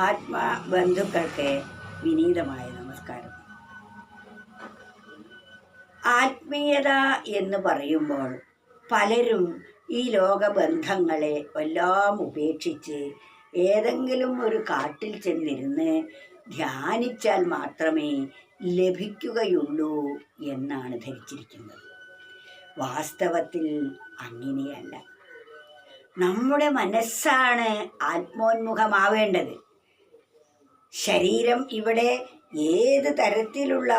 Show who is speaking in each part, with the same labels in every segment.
Speaker 1: ആത്മാ ബന്ധുക്കൾക്ക് വിനീതമായ നമസ്കാരം. ആത്മീയത എന്ന് പറയുമ്പോൾ പലരും ഈ ലോകബന്ധങ്ങളെ എല്ലാം ഉപേക്ഷിച്ച് ഏതെങ്കിലും ഒരു കാട്ടിൽ ചെന്നിരുന്ന് ധ്യാനിച്ചാൽ മാത്രമേ ലഭിക്കുകയുള്ളൂ എന്നാണ് ധരിച്ചിരിക്കുന്നത്. വാസ്തവത്തിൽ അങ്ങനെയല്ല. നമ്മുടെ മനസ്സാണ് ആത്മോന്മുഖമാവേണ്ടത്. ശരീരം ഇവിടെ ഏത് തരത്തിലുള്ള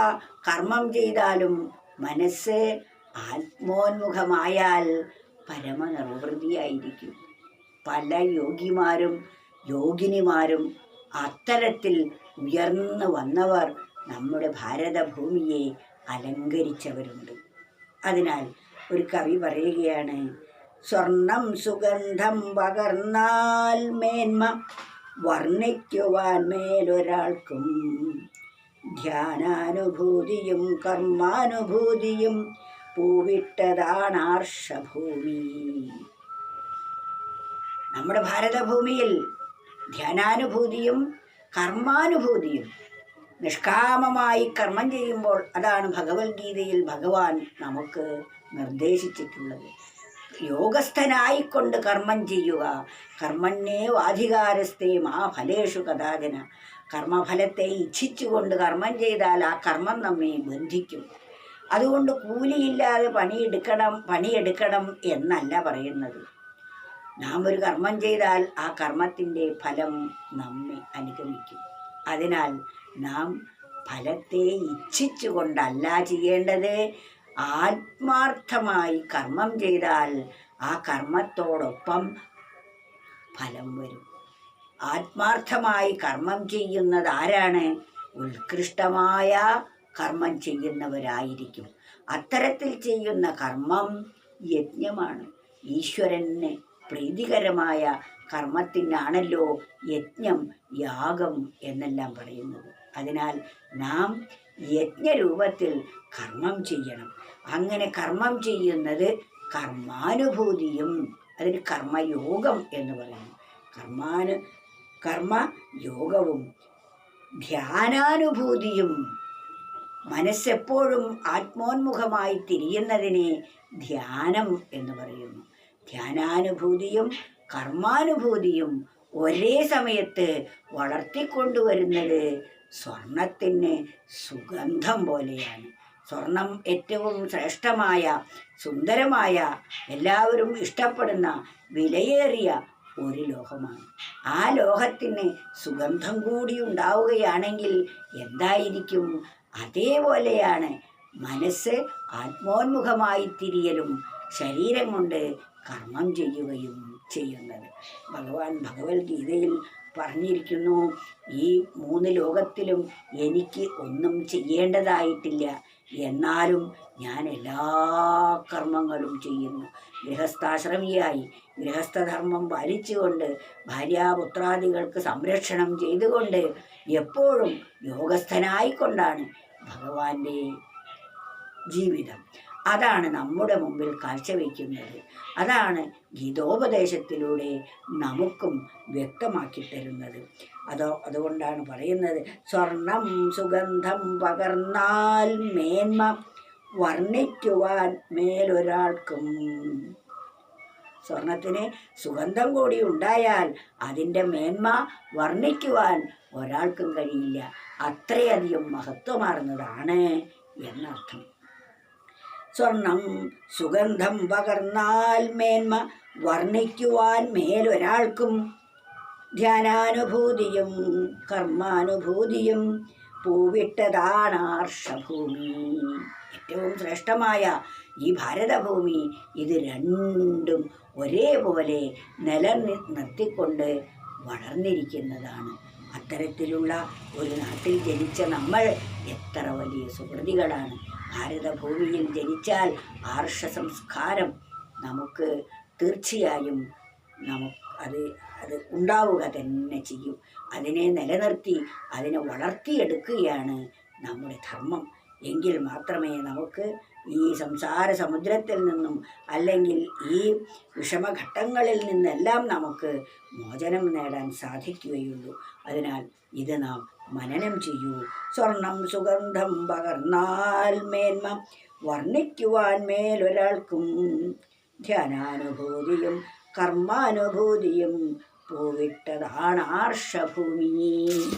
Speaker 1: കർമ്മം ചെയ്താലും മനസ്സ് ആത്മോന്മുഖമായാൽ പരമനിർവൃതിയായിരിക്കും. പല യോഗിമാരും യോഗിനിമാരും അത്തരത്തിൽ ഉയർന്നു വന്നവർ നമ്മുടെ ഭാരതഭൂമിയെ അലങ്കരിച്ചവരുണ്ട്. അതിനാൽ ഒരു കവി പറയുകയാണ് സ്വർണം സുഗന്ധം പകർന്നാൽ മേന്മ വർണിക്കുവാൻ മേലൊരാൾക്കും ധ്യാനാനുഭൂതിയും കർമാനുഭൂതിയും പൂവിട്ടതാണാർഷഭൂമി. നമ്മുടെ ഭാരതഭൂമിയിൽ ധ്യാനാനുഭൂതിയും കർമാനുഭൂതിയും നിഷ്കാമമായി കർമ്മം ചെയ്യുമ്പോൾ അതാണ് ഭഗവത്ഗീതയിൽ ഭഗവാൻ നമുക്ക് നിർദ്ദേശിച്ചിട്ടുള്ളത്. യോഗസ്ഥനായിക്കൊണ്ട് കർമ്മം ചെയ്യുക. കർമ്മണ്യേ വാധികാരസ്ഥേ മാ ഫലേഷു കഥാചന. കർമ്മഫലത്തെ ഇച്ഛിച്ചുകൊണ്ട് കർമ്മം ചെയ്താൽ ആ കർമ്മം നമ്മെ ബന്ധിക്കും. അതുകൊണ്ട് കൂലിയില്ലാതെ പണിയെടുക്കണം പണിയെടുക്കണം എന്നല്ല പറയുന്നത്. നാം ഒരു കർമ്മം ചെയ്താൽ ആ കർമ്മത്തിന്റെ ഫലം നമ്മെ അനുഗമിക്കും. അതിനാൽ നാം ഫലത്തെ ഇച്ഛിച്ചുകൊണ്ടല്ല ചെയ്യേണ്ടത്. ആത്മാർത്ഥമായി കർമ്മം ചെയ്താൽ ആ കർമ്മത്തോടൊപ്പം ഫലം വരും. ആത്മാർത്ഥമായി കർമ്മം ചെയ്യുന്നത് ആരാണ്? ഉത്കൃഷ്ടമായ കർമ്മം ചെയ്യുന്നവരായിരിക്കും. അത്തരത്തിൽ ചെയ്യുന്ന കർമ്മം യജ്ഞമാണ്. ഈശ്വരന് പ്രീതികരമായ കർമ്മത്തിനാണല്ലോ യജ്ഞം യാഗം എന്നെല്ലാം പറയുന്നത്. അതിനാൽ നാം യജ്ഞരൂപത്തിൽ കർമ്മം ചെയ്യണം. അങ്ങനെ കർമ്മം ചെയ്യുന്നത് കർമാനുഭൂതിയും അതിന് കർമ്മയോഗം എന്ന് പറയുന്നു. കർമാനു കർമ്മയോഗവും ധ്യാനാനുഭൂതിയും മനസ്സെപ്പോഴും ആത്മോന്മുഖമായി തിരിയുന്നതിനെ ധ്യാനം എന്ന് പറയുന്നു. ധ്യാനാനുഭൂതിയും കർമാനുഭൂതിയും ഒരേ സമയത്ത് വളർത്തിക്കൊണ്ടുവരുന്നത് സ്വർണത്തിന് സുഗന്ധം പോലെയാണ്. സ്വർണം ഏറ്റവും ശ്രേഷ്ഠമായ സുന്ദരമായ എല്ലാവരും ഇഷ്ടപ്പെടുന്ന വിലയേറിയ ഒരു ലോഹമാണ്. ആ ലോഹത്തിന് സുഗന്ധം കൂടി ഉണ്ടാവുകയാണെങ്കിൽ എന്തായിരിക്കും? അതേപോലെയാണ് മനസ്സ് ആത്മോന്മുഖമായി തിരിയലും ശരീരം കൊണ്ട് കർമ്മം ചെയ്യുകയും ചെയ്യുന്നത്. ഭഗവാൻ ഭഗവത്ഗീതയിൽ പറഞ്ഞിരിക്കുന്നു ഈ മൂന്ന് ലോകത്തിലും എനിക്ക് ഒന്നും ചെയ്യേണ്ടതായിട്ടില്ല. എന്നാലും ഞാൻ എല്ലാ കർമ്മങ്ങളും ചെയ്യുന്നു. ഗൃഹസ്ഥാശ്രമിയായി ഗൃഹസ്ഥധർമ്മം പാലിച്ചുകൊണ്ട് ഭാര്യാപുത്രാദികൾക്ക് സംരക്ഷണം ചെയ്തുകൊണ്ട് എപ്പോഴും യോഗസ്ഥനായിക്കൊണ്ടാണ് ഭഗവാന്റെ ജീവിതം. അതാണ് നമ്മുടെ മുമ്പിൽ കാഴ്ചവെക്കുന്നത് അതാണ് ഗീതോപദേശത്തിലൂടെ നമുക്കും വ്യക്തമാക്കി തരുന്നത്. അതോ അതുകൊണ്ടാണ് പറയുന്നത് സ്വർണം സുഗന്ധം പകർന്നാൽ മേന്മ വർണിക്കുവാൻ മേലൊരാൾക്കും. സ്വർണത്തിന് സുഗന്ധം കൂടി ഉണ്ടായാൽ അതിന്റെ മേന്മ വർണിക്കുവാൻ ഒരാൾക്കും കഴിയില്ല. അത്രയധികം മഹത്വമാർന്നതാണ് എന്നർത്ഥം. സ്വർണം സുഗന്ധം പകർന്നാൽ മേന്മ വർണിക്കുവാൻ മേലൊരാൾക്കും ധ്യാനാനുഭൂതിയും കർമാനുഭൂതിയും പൂവിട്ടതാണ് ആർഷഭൂമി ഏറ്റവും ശ്രേഷ്ഠമായ ഈ ഭാരതഭൂമി ഇത് രണ്ടും ഒരേപോലെ നിലനിർത്തിക്കൊണ്ട് വളർന്നിരിക്കുന്നതാണ്. അത്തരത്തിലുള്ള ഒരു നാട്ടിൽ ജനിച്ച നമ്മൾ എത്ര വലിയ സുഹൃതികളാണ്. ഭാരതഭൂമിയിൽ ജനിച്ചാൽ ആർഷ സംസ്കാരം നമുക്ക് തീർച്ചയായും നമുക്ക് അത് അത് ഉണ്ടാവുക തന്നെ ചെയ്യും. അതിനെ നിലനിർത്തി അതിനെ വളർത്തിയെടുക്കുകയാണ് നമ്മുടെ ധർമ്മം. എങ്കിൽ മാത്രമേ നമുക്ക് ഈ സംസാര സമുദ്രത്തിൽ നിന്നും അല്ലെങ്കിൽ ഈ വിഷമഘട്ടങ്ങളിൽ നിന്നെല്ലാം നമുക്ക് മോചനം നേടാൻ സാധിക്കുകയുള്ളൂ. അതിനാൽ ഇത് നാം മനനം ചെയ്യൂ. സ്വർണം സുഗന്ധം പകർന്നാൽ മേന്മ വർണിക്കുവാൻ മേലൊരാൾക്കും ധ്യാനാനുഭൂതിയും കർമാനുഭൂതിയും പൂവിട്ടതാണ് ആർഷഭൂമി.